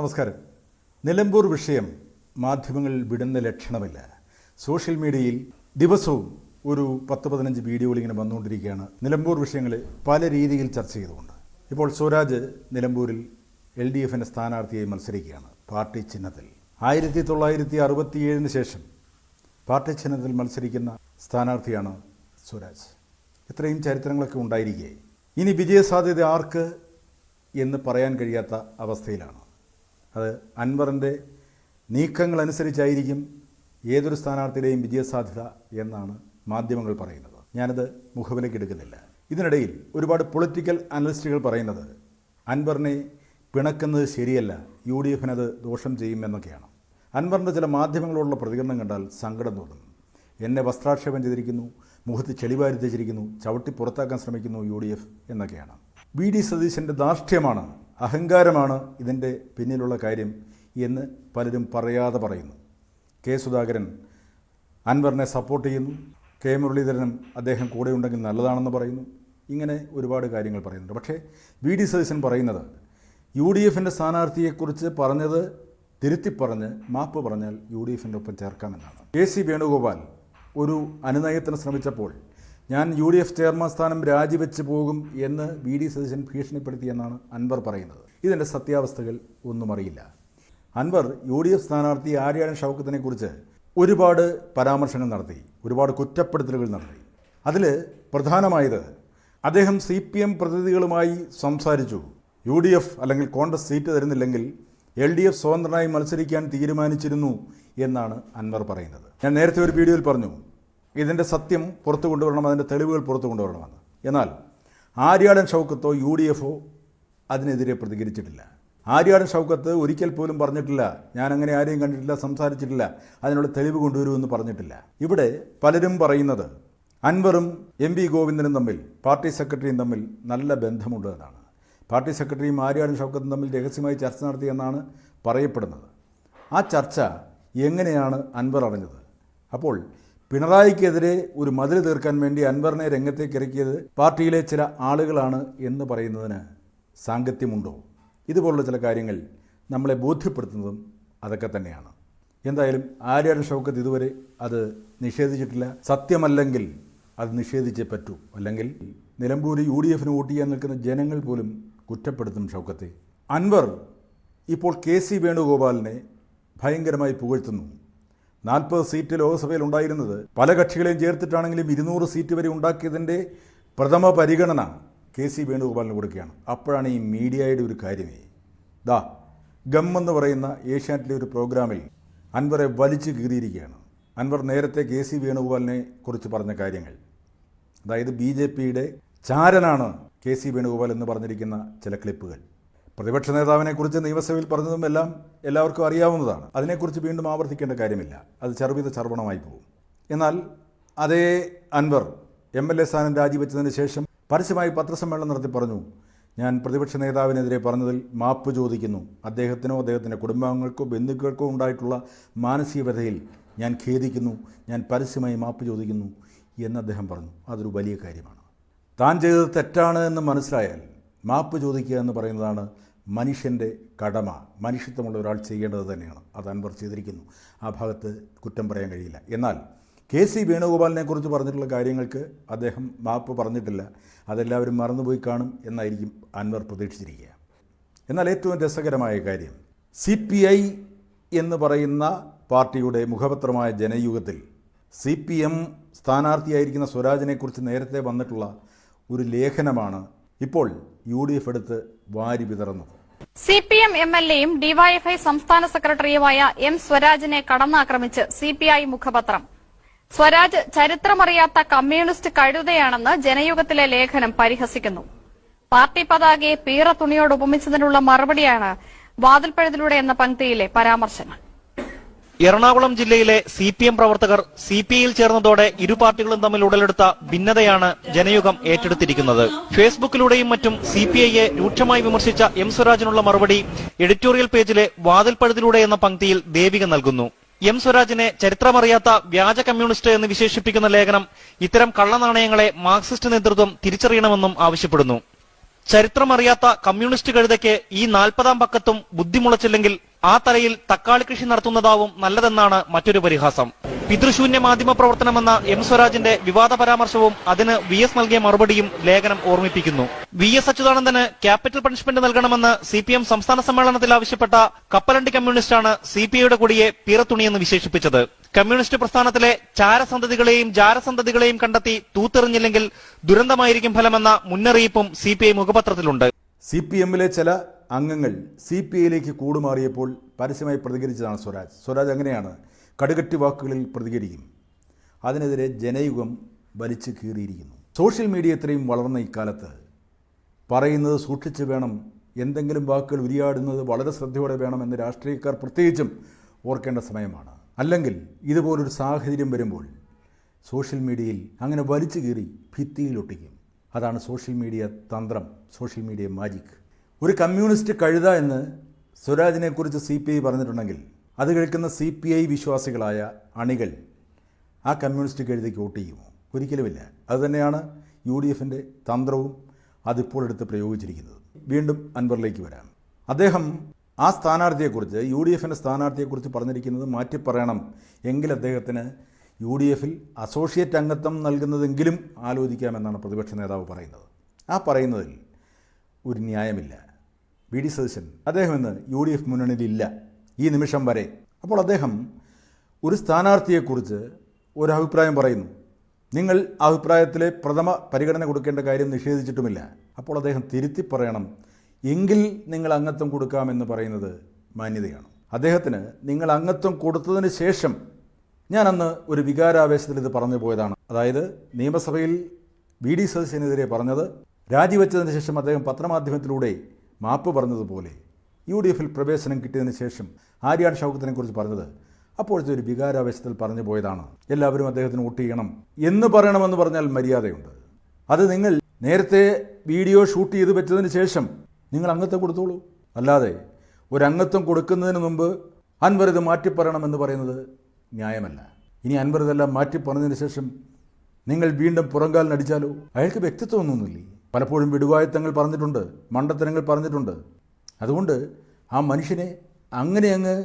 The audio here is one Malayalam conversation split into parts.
നമസ്കാരം. നിലമ്പൂർ വിഷയം മാധ്യമങ്ങൾ വിടുന്ന ലക്ഷണമില്ല. സോഷ്യൽ മീഡിയയിൽ ദിവസവും ഒരു പത്ത് പതിനഞ്ച് വീഡിയോകൾ ഇങ്ങനെ വന്നുകൊണ്ടിരിക്കുകയാണ്. നിലമ്പൂർ വിഷയങ്ങൾ പല രീതിയിൽ ചർച്ച ചെയ്തുകൊണ്ട്. ഇപ്പോൾ സ്വരാജ് നിലമ്പൂരിൽ എൽ ഡി എഫിന്റെ സ്ഥാനാർത്ഥിയായി മത്സരിക്കുകയാണ്. പാർട്ടി ചിഹ്നത്തിൽ. ആയിരത്തി തൊള്ളായിരത്തി അറുപത്തിയേഴിന് ശേഷം പാർട്ടി ചിഹ്നത്തിൽ മത്സരിക്കുന്ന സ്ഥാനാർത്ഥിയാണ് സ്വരാജ്. ഇത്രയും ചരിത്രങ്ങളൊക്കെ ഉണ്ടായിരിക്കെ. ഇനി വിജയസാധ്യത ആർക്ക് എന്ന് പറയാൻ കഴിയാത്ത അവസ്ഥയിലാണ്. അത് അൻവറിന്റെ നീക്കങ്ങളനുസരിച്ചായിരിക്കും ഏതൊരു സ്ഥാനാർത്ഥിയുടെയും വിജയസാധ്യത എന്നാണ് മാധ്യമങ്ങൾ പറയുന്നത്. ഞാനത് മുഖവിലേക്ക് എടുക്കുന്നില്ല. ഇതിനിടയിൽ ഒരുപാട് പൊളിറ്റിക്കൽ അനലിസ്റ്റുകൾ പറയുന്നത് അൻവറിനെ പിണക്കുന്നത് ശരിയല്ല യു ഡി എഫിനത് ദോഷം ചെയ്യുമെന്നൊക്കെയാണ് അൻവറിന്റെ ചില മാധ്യമങ്ങളോടുള്ള പ്രതികരണം കണ്ടാൽ സങ്കടം തോന്നുന്നു എന്നെ വസ്ത്രാക്ഷേപം ചെയ്തിരിക്കുന്നു മുഖത്ത് ചെളിവാരി തേച്ചിരിക്കുന്നു ചവിട്ടി പുറത്താക്കാൻ ശ്രമിക്കുന്നു യു ഡി എഫ് എന്നൊക്കെയാണ്. വി ഡി സതീശന്റെ ധാർഷ്ട്യമാണ് അഹങ്കാരമാണ് ഇതിന്റെ പിന്നിലുള്ള കാര്യം എന്ന് പലരും പറയാതെ പറയുന്നു. കെ സുധാകരൻ അൻവറിനെ സപ്പോർട്ട് ചെയ്യുന്നു. കെ മുരളീധരനും അദ്ദേഹം കൂടെ ഉണ്ടെങ്കിൽ നല്ലതാണെന്ന് പറയുന്നു. ഇങ്ങനെ ഒരുപാട് കാര്യങ്ങൾ പറയുന്നുണ്ട്. പക്ഷേ വി ഡി സതീശൻ പറയുന്നത് യു ഡി എഫിന്റെ സ്ഥാനാർത്ഥിയെക്കുറിച്ച് പറഞ്ഞത് തിരുത്തി പറഞ്ഞ് മാപ്പ് പറഞ്ഞാൽ യു ഡി എഫിന്റെ ഒപ്പം ചേർക്കാമെന്നാണ്. കെ സി വേണുഗോപാൽ ഒരു അനുനയത്തിന് ശ്രമിച്ചപ്പോൾ ഞാൻ യു ഡി എഫ് ചെയർമാൻ സ്ഥാനം രാജിവെച്ച് പോകും എന്ന് വി ഡി സതീശൻ ഭീഷണിപ്പെടുത്തിയെന്നാണ് അൻവർ പറയുന്നത്. ഇതിന്റെ സത്യാവസ്ഥകൾ ഒന്നും അറിയില്ല. അൻവർ യു ഡി എഫ് സ്ഥാനാർത്ഥി ആര്യാടൻ ഷൗക്കത്തിനെക്കുറിച്ച് ഒരുപാട് പരാമർശങ്ങൾ നടത്തി ഒരുപാട് കുറ്റപ്പെടുത്തലുകൾ നടത്തി. അതിൽ പ്രധാനമായത് അദ്ദേഹം സി പി എം പ്രതിനിധികളുമായി സംസാരിച്ചു. യു ഡി എഫ് അല്ലെങ്കിൽ കോൺഗ്രസ് സീറ്റ് തരുന്നില്ലെങ്കിൽ എൽ ഡി എഫ് സ്വതന്ത്രനായി മത്സരിക്കാൻ തീരുമാനിച്ചിരുന്നു എന്നാണ് അൻവർ പറയുന്നത്. ഞാൻ നേരത്തെ ഒരു വീഡിയോയിൽ പറഞ്ഞു ഇതിന്റെ സത്യം പുറത്തു കൊണ്ടുവരണം അതിന്റെ തെളിവുകൾ പുറത്തു കൊണ്ടുവരണമെന്ന് എന്നാൽ ആര്യാടൻ ഷൗക്കത്തോ യു ഡി എഫോ അതിനെതിരെ പ്രതികരിച്ചിട്ടില്ല. ആര്യാടൻ ഷൗക്കത്ത് ഒരിക്കൽ പോലും പറഞ്ഞിട്ടില്ല. ഞാൻ അങ്ങനെ ആരെയും കണ്ടിട്ടില്ല സംസാരിച്ചിട്ടില്ല. അതിനുള്ള തെളിവ് കൊണ്ടുവരുമെന്ന് പറഞ്ഞിട്ടില്ല. ഇവിടെ പലരും പറയുന്നത് അൻവറും എം വി ഗോവിന്ദനും തമ്മിൽ പാർട്ടി സെക്രട്ടറിയും തമ്മിൽ നല്ല ബന്ധമുണ്ട് എന്നാണ്. പാർട്ടി സെക്രട്ടറിയും ആര്യാടൻ ഷൗക്കത്തും തമ്മിൽ രഹസ്യമായി ചർച്ച നടത്തിയെന്നാണ് പറയപ്പെടുന്നത്. ആ ചർച്ച എങ്ങനെയാണ് അൻവർ അറിഞ്ഞത്? അപ്പോൾ പിണറായിക്കെതിരെ ഒരു മതിൽ തീർക്കാൻ വേണ്ടി അൻവറിനെ രംഗത്തേക്ക് ഇറക്കിയത് പാർട്ടിയിലെ ചില ആളുകളാണ് എന്ന് പറയുന്നതിന് സാങ്കത്യമുണ്ടോ? ഇതുപോലുള്ള ചില കാര്യങ്ങൾ നമ്മളെ ബോധ്യപ്പെടുത്തുന്നതും അതൊക്കെ തന്നെയാണ്. എന്തായാലും ആര്യാടൻ ഷൗക്കത്ത് ഇതുവരെ അത് നിഷേധിച്ചിട്ടില്ല. സത്യമല്ലെങ്കിൽ അത് നിഷേധിച്ചേ പറ്റൂ. അല്ലെങ്കിൽ നിലമ്പൂർ യു ഡി എഫിന് വോട്ട് ചെയ്യാൻ നിൽക്കുന്ന ജനങ്ങൾ പോലും കുറ്റപ്പെടുത്തും ഷൗക്കത്തെ. അൻവർ ഇപ്പോൾ കെ സി വേണുഗോപാലിനെ ഭയങ്കരമായി പുകഴ്ത്തുന്നു. നാൽപ്പത് സീറ്റ് ലോക്സഭയിൽ ഉണ്ടായിരുന്നത്. പല കക്ഷികളെയും ചേർത്തിട്ടാണെങ്കിലും ഇരുന്നൂറ് സീറ്റ് വരെ ഉണ്ടാക്കിയതിന്റെ പ്രഥമ പരിഗണന കെ സി വേണുഗോപാലിന് കൊടുക്കുകയാണ്. അപ്പോഴാണ് ഈ മീഡിയയുടെ ഒരു കാര്യമേ. ദാ ഗം എന്ന് പറയുന്ന ഏഷ്യാനെറ്റിലെ ഒരു പ്രോഗ്രാമിൽ അൻവറെ വലിച്ചു കീറിയിരിക്കുകയാണ്. അൻവർ നേരത്തെ കെ സി വേണുഗോപാലിനെ കുറിച്ച് പറഞ്ഞ കാര്യങ്ങൾ. അതായത് ബി ജെ പിയുടെ ചാരനാണ് കെ സി വേണുഗോപാൽ എന്ന് പറഞ്ഞിരിക്കുന്ന ചില ക്ലിപ്പുകൾ. പ്രതിപക്ഷ നേതാവിനെക്കുറിച്ച് നിയമസഭയിൽ പറഞ്ഞതും എല്ലാം എല്ലാവർക്കും അറിയാവുന്നതാണ്. അതിനെക്കുറിച്ച് വീണ്ടും ആവർത്തിക്കേണ്ട കാര്യമില്ല. അത് ചെറുവിത ചർവണമായി പോകും. എന്നാൽ അതേ അൻവർ എം എൽ എ സ്ഥാനം രാജിവെച്ചതിന് ശേഷം പരസ്യമായി പത്രസമ്മേളനം നടത്തി പറഞ്ഞു ഞാൻ പ്രതിപക്ഷ നേതാവിനെതിരെ പറഞ്ഞതിൽ മാപ്പ് ചോദിക്കുന്നു. അദ്ദേഹത്തിനോ അദ്ദേഹത്തിന്റെ കുടുംബാംഗങ്ങൾക്കോ ബന്ധുക്കൾക്കോ ഉണ്ടായിട്ടുള്ള മാനസിക വ്യഥയിൽ ഞാൻ ഖേദിക്കുന്നു. ഞാൻ പരസ്യമായി മാപ്പ് ചോദിക്കുന്നു എന്ന് അദ്ദേഹം പറഞ്ഞു. അതൊരു വലിയ കാര്യമാണ്. താൻ ചെയ്തത് തെറ്റാണ് എന്ന് മനസ്സിലായാൽ മാപ്പ് ചോദിക്കുക എന്ന് പറയുന്നതാണ് മനുഷ്യന്റെ കടമ. മനുഷ്യത്വമുള്ള ഒരാൾ ചെയ്യേണ്ടത് തന്നെയാണ്. അത് അൻവർ ചെയ്തിരിക്കുന്നു. ആ ഭാഗത്ത് കുറ്റം പറയാൻ കഴിയില്ല. എന്നാൽ കെ സി വേണുഗോപാലിനെ കുറിച്ച് പറഞ്ഞിട്ടുള്ള കാര്യങ്ങൾക്ക് അദ്ദേഹം മാപ്പ് പറഞ്ഞിട്ടില്ല. അതെല്ലാവരും മറന്നുപോയി കാണും എന്നായിരിക്കും അൻവർ പ്രതീക്ഷിച്ചിരിക്കുക. എന്നാൽ ഏറ്റവും രസകരമായ കാര്യം സി പി ഐ എന്ന് പറയുന്ന പാർട്ടിയുടെ മുഖപത്രമായ ജനയുഗത്തിൽ സി പി എം സ്ഥാനാർത്ഥിയായിരിക്കുന്ന സ്വരാജിനെക്കുറിച്ച് നേരത്തെ വന്നിട്ടുള്ള ഒരു ലേഖനമാണ് ഇപ്പോൾ യു ഡി എഫ് എടുത്ത് വാരി വിതറുന്നത് C P M M L എയും ഡിവൈഎഫ്ഐ സംസ്ഥാന സെക്രട്ടറിയുമായ എം സ്വരാജിനെ കടന്നാക്രമിച്ച് സി പി ഐ മുഖപത്രം. സ്വരാജ് ചരിത്രമറിയാത്ത കമ്മ്യൂണിസ്റ്റ് കഴുതയാണെന്ന് ജനയുഗത്തിലെ ലേഖനം പരിഹസിക്കുന്നു. പാർട്ടി പതാകയെ പീറ തുണിയോട് ഉപമിച്ചതിനുള്ള മറുപടിയാണ് വാതിൽപ്പഴുതിലൂടെ എന്ന പങ്ക്തിയിലെ പരാമർശങ്ങൾ. എറണാകുളം ജില്ലയിലെ സി പി എം പ്രവർത്തകർ സി പി ഐയിൽ ചേർന്നതോടെ ഇരു പാർട്ടികളും തമ്മിൽ ഉടലെടുത്ത ഭിന്നതയാണ് ജനയുഗം ഏറ്റെടുത്തിരിക്കുന്നത്. ഫേസ്ബുക്കിലൂടെയും മറ്റും സി പി ഐയെ രൂക്ഷമായി വിമർശിച്ച എം സ്വരാജിനുള്ള മറുപടി എഡിറ്റോറിയൽ പേജിലെ വാതിൽപ്പഴുതിലൂടെ എന്ന പങ്ക്തിയിൽ ദേവിക നൽകുന്നു. എം സ്വരാജിനെ ചരിത്രമറിയാത്ത വ്യാജ കമ്മ്യൂണിസ്റ്റ് എന്ന് വിശേഷിപ്പിക്കുന്ന ലേഖനം ഇത്തരം കള്ളനാണയങ്ങളെ മാർക്സിസ്റ്റ് നേതൃത്വം തിരിച്ചറിയണമെന്നും ആവശ്യപ്പെടുന്നു. ചരിത്രമറിയാത്ത കമ്മ്യൂണിസ്റ്റ് കഴുതയ്ക്ക് ഈ നാൽപ്പതാം പക്കത്തും ബുദ്ധിമുളച്ചില്ലെങ്കിൽ ആ തറയിൽ തക്കാളി കൃഷി നടത്തുന്നതാവും നല്ലതെന്നാണ് മറ്റൊരു പരിഹാസം. പിതൃശൂന്യ മാധ്യമ പ്രവർത്തനമെന്ന എം സ്വരാജിന്റെ വിവാദ പരാമർശവും അതിന് വി എസ് നൽകിയ മറുപടിയും ലേഖനം ഓർമ്മിപ്പിക്കുന്നു. വി എസ് അച്യുതാനന്ദന് ക്യാപിറ്റൽ പണിഷ്മെന്റ് നൽകണമെന്ന് സി പി എം സംസ്ഥാന സമ്മേളനത്തിൽ ആവശ്യപ്പെട്ട കപ്പലണ്ടി കമ്മ്യൂണിസ്റ്റാണ് സി പി ഐയുടെ കൊടിയെ പീറത്തുണിയെന്ന് വിശേഷിപ്പിച്ചത്. കമ്മ്യൂണിസ്റ്റ് പ്രസ്ഥാനത്തിലെ ചാരസന്തതികളെയും ജാരസന്തതികളെയും കണ്ടെത്തി തൂത്തെറിഞ്ഞില്ലെങ്കിൽ ദുരന്തമായിരിക്കും ഫലമെന്ന മുന്നറിയിപ്പും സി പി ഐ മുഖപത്രത്തിലുണ്ട്. സി പി എമ്മിലെ ചില അംഗങ്ങൾ സി പി ഐയിലേക്ക് കൂടുമാറിയപ്പോൾ പരസ്യമായി പ്രതികരിച്ചതാണ് സ്വരാജ്. സ്വരാജ് അങ്ങനെയാണ് കടുകട്ടി വാക്കുകളിൽ പ്രതികരിക്കും? അതിനെതിരെ ജനയുഗം വലിച്ചു കീറിയിരിക്കുന്നു. സോഷ്യൽ മീഡിയ ഇത്രയും വളർന്ന ഇക്കാലത്ത് പറയുന്നത് സൂക്ഷിച്ച് വേണം എന്തെങ്കിലും വാക്കുകൾ ഉരിയാടുന്നത് വളരെ ശ്രദ്ധയോടെ വേണം എന്ന് രാഷ്ട്രീയക്കാർ പ്രത്യേകിച്ചും ഓർക്കേണ്ട സമയമാണ്. അല്ലെങ്കിൽ ഇതുപോലൊരു സാഹചര്യം വരുമ്പോൾ സോഷ്യൽ മീഡിയയിൽ അങ്ങനെ വലിച്ചു കീറി ഭിത്തിയിലൊട്ടിക്കും. അതാണ് സോഷ്യൽ മീഡിയ തന്ത്രം സോഷ്യൽ മീഡിയ മാജിക്. ഒരു കമ്മ്യൂണിസ്റ്റ് കഴുത എന്ന് സ്വരാജിനെക്കുറിച്ച് സി പി ഐ പറഞ്ഞിട്ടുണ്ടെങ്കിൽ അത് കേൾക്കുന്ന സി പി ഐ വിശ്വാസികളായ അണികൾ ആ കമ്മ്യൂണിസ്റ്റ് കഴുതയ്ക്ക് വോട്ട് ചെയ്യുമോ? ഒരിക്കലുമില്ല. അതുതന്നെയാണ് യു ഡി എഫിന്റെ തന്ത്രവും അതിപ്പോൾ എടുത്ത് പ്രയോഗിച്ചിരിക്കുന്നത്. വീണ്ടും അൻവറിലേക്ക് വരാം. അദ്ദേഹം ആ സ്ഥാനാർത്ഥിയെക്കുറിച്ച് യു ഡി എഫിന്റെ സ്ഥാനാർത്ഥിയെക്കുറിച്ച് പറഞ്ഞിരിക്കുന്നത് മാറ്റി പറയണം എങ്കിൽ അദ്ദേഹത്തിന് യു ഡി എഫിൽ അസോസിയേറ്റ് അംഗത്വം നൽകുന്നതെങ്കിലും ആലോചിക്കാമെന്നാണ് പ്രതിപക്ഷ നേതാവ് പറയുന്നത്. ആ പറയുന്നതിൽ ഒരു ന്യായമില്ല. വി ഡി സതീശൻ അദ്ദേഹം ഇന്ന് യു ഡി എഫ് മുന്നണിയിലില്ല. ഈ നിമിഷം വരെ. അപ്പോൾ അദ്ദേഹം ഒരു സ്ഥാനാർത്ഥിയെക്കുറിച്ച് ഒരു അഭിപ്രായം പറയുന്നു. നിങ്ങൾ അഭിപ്രായത്തിലെ പ്രഥമ പരിഗണന കൊടുക്കേണ്ട കാര്യം നിഷേധിച്ചിട്ടുമില്ല. അപ്പോൾ അദ്ദേഹം തിരുത്തി പറയണം. എങ്കിൽ നിങ്ങൾ അംഗത്വം കൊടുക്കാമെന്ന് പറയുന്നത് മാന്യതയാണ്. അദ്ദേഹത്തിന് നിങ്ങൾ അംഗത്വം കൊടുത്തതിന് ശേഷം ഞാൻ അന്ന് ഒരു വികാരാവേശത്തിൽ ഇത് പറഞ്ഞു പോയതാണ്. അതായത് നിയമസഭയിൽ വി ഡി സതീശനെതിരെ പറഞ്ഞത് രാജിവെച്ചതിന് ശേഷം അദ്ദേഹം പത്രമാധ്യമത്തിലൂടെ മാപ്പ് പറഞ്ഞതുപോലെ യു ഡി എഫിൽ പ്രവേശനം കിട്ടിയതിന് ശേഷം ആര്യാട് ഷൗക്കത്തിനെക്കുറിച്ച് പറഞ്ഞത് അപ്പോഴത്തെ ഒരു വികാരാവേശത്തിൽ പറഞ്ഞു പോയതാണ്. എല്ലാവരും അദ്ദേഹത്തിന് വോട്ട് ചെയ്യണം എന്ന് പറയണമെന്ന് പറഞ്ഞാൽ മര്യാദയുണ്ട്. അത് നിങ്ങൾ നേരത്തെ വീഡിയോ ഷൂട്ട് ചെയ്ത് വെച്ചതിന് ശേഷം നിങ്ങൾ അംഗത്വം കൊടുത്തോളൂ. അല്ലാതെ ഒരു കൊടുക്കുന്നതിന് മുമ്പ് അൻവർ ഇത് മാറ്റി പറയണമെന്ന് പറയുന്നത് ന്യായമല്ല. ഇനി അൻവർ ഇതെല്ലാം മാറ്റി പറഞ്ഞതിന് ശേഷം നിങ്ങൾ വീണ്ടും പുറങ്കാലിനടിച്ചാലോ അയാൾക്ക് വ്യക്തിത്വമൊന്നുമില്ലേ? പലപ്പോഴും വിടുവായത്തങ്ങൾ പറഞ്ഞിട്ടുണ്ട് മണ്ടത്തരങ്ങൾ പറഞ്ഞിട്ടുണ്ട്. അതുകൊണ്ട് ആ മനുഷ്യനെ അങ്ങനെ അങ്ങ്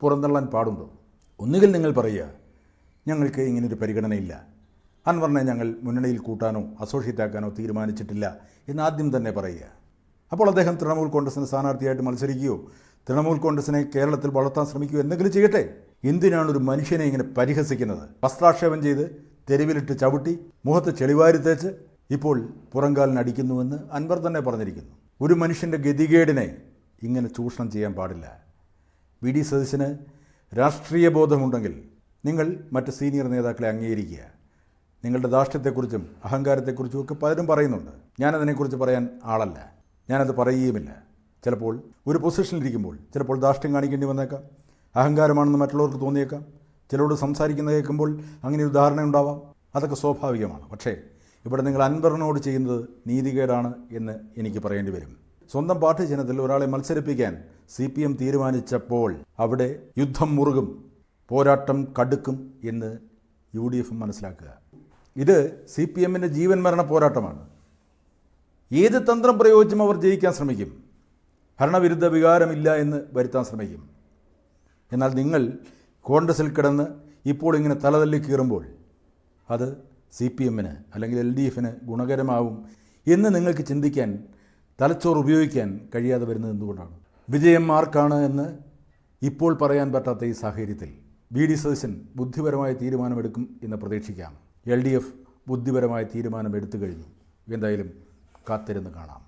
പുറന്തള്ളാൻ പാടുണ്ടോ? ഒന്നുകിൽ നിങ്ങൾ പറയുക ഞങ്ങൾക്ക് ഇങ്ങനൊരു പരിഗണനയില്ല. അൻവറിനെ ഞങ്ങൾ മുന്നണിയിൽ കൂട്ടാനോ അസോഷ്യേറ്റ് ആക്കാനോ തീരുമാനിച്ചിട്ടില്ല എന്ന് ആദ്യം തന്നെ പറയുക. അപ്പോൾ അദ്ദേഹം തൃണമൂൽ കോൺഗ്രസിന് സ്ഥാനാർത്ഥിയായിട്ട് മത്സരിക്കുകയോ തൃണമൂൽ കോൺഗ്രസിനെ കേരളത്തിൽ വളർത്താൻ ശ്രമിക്കുകയോ എന്തെങ്കിലും ചെയ്യട്ടെ? എന്തിനാണ് ഒരു മനുഷ്യനെ ഇങ്ങനെ പരിഹസിക്കുന്നത്? വസ്ത്രാക്ഷേപം ചെയ്ത് തെരുവിലിട്ട് ചവിട്ടി മുഖത്ത് ചെളിവാരി തേച്ച് ഇപ്പോൾ പുറങ്കാലിന് അടിക്കുന്നുവെന്ന് അൻവർ തന്നെ പറഞ്ഞിരിക്കുന്നു. ഒരു മനുഷ്യന്റെ ഗതികേടിനെ ഇങ്ങനെ ചൂഷണം ചെയ്യാൻ പാടില്ല. വി. ഡി. സതീശന് രാഷ്ട്രീയ ബോധമുണ്ടെങ്കിൽ നിങ്ങൾ മറ്റ് സീനിയർ നേതാക്കളെ അംഗീകരിക്കുക. നിങ്ങളുടെ ധാർഷ്ട്യത്തെക്കുറിച്ചും അഹങ്കാരത്തെക്കുറിച്ചും ഒക്കെ പലരും പറയുന്നുണ്ട്. ഞാനതിനെക്കുറിച്ച് പറയാൻ ആളല്ല. ഞാനത് പറയുകയുമില്ല. ചിലപ്പോൾ ഒരു പൊസിഷനിലിരിക്കുമ്പോൾ ചിലപ്പോൾ ധാർഷ്ട്യം കാണിക്കേണ്ടി വന്നേക്കാം. അഹങ്കാരമാണെന്ന് മറ്റുള്ളവർക്ക് തോന്നിയേക്കാം. ചിലരോട് സംസാരിക്കുന്ന കേൾക്കുമ്പോൾ അങ്ങനെ ഒരു ധാരണ ഉണ്ടാവാം അതൊക്കെ സ്വാഭാവികമാണ്. പക്ഷേ ഇവിടെ നിങ്ങൾ അൻവറിനോട് ചെയ്യുന്നത് നീതികേടാണ് എന്ന് എനിക്ക് പറയേണ്ടി വരും. സ്വന്തം പാർട്ടി ജനത്തിൽ ഒരാളെ മത്സരിപ്പിക്കാൻ സി പി എം തീരുമാനിച്ചപ്പോൾ അവിടെ യുദ്ധം മുറുകും പോരാട്ടം കടുക്കും എന്ന് യു ഡി എഫും മനസ്സിലാക്കുക. ഇത് സി പി എമ്മിന്റെ ജീവൻ മരണ പോരാട്ടമാണ്. ഏത് തന്ത്രം പ്രയോഗിച്ചും അവർ ജയിക്കാൻ ശ്രമിക്കും. ഭരണവിരുദ്ധ വികാരമില്ല എന്ന് വരുത്താൻ ശ്രമിക്കും. എന്നാൽ നിങ്ങൾ കോൺഗ്രസിൽ കിടന്ന് ഇപ്പോൾ ഇങ്ങനെ തലതല്ലി കീറുമ്പോൾ അത് സി പി എമ്മിന് അല്ലെങ്കിൽ എൽ ഡി എഫിന് ഗുണകരമാവും എന്ന് നിങ്ങൾക്ക് ചിന്തിക്കാൻ തലച്ചോറ് ഉപയോഗിക്കാൻ കഴിയാതെ വരുന്നത് എന്തുകൊണ്ടാണ്? വിജയം ആർക്കാണ് എന്ന് ഇപ്പോൾ പറയാൻ പറ്റാത്ത ഈ സാഹചര്യത്തിൽ വി ഡി സതീശൻ ബുദ്ധിപരമായ തീരുമാനമെടുക്കും എന്ന് പ്രതീക്ഷിക്കാം. എൽ ഡി എഫ് ബുദ്ധിപരമായ തീരുമാനം എടുത്തു കഴിഞ്ഞു. എന്തായാലും കാത്തിരുന്ന് കാണാം.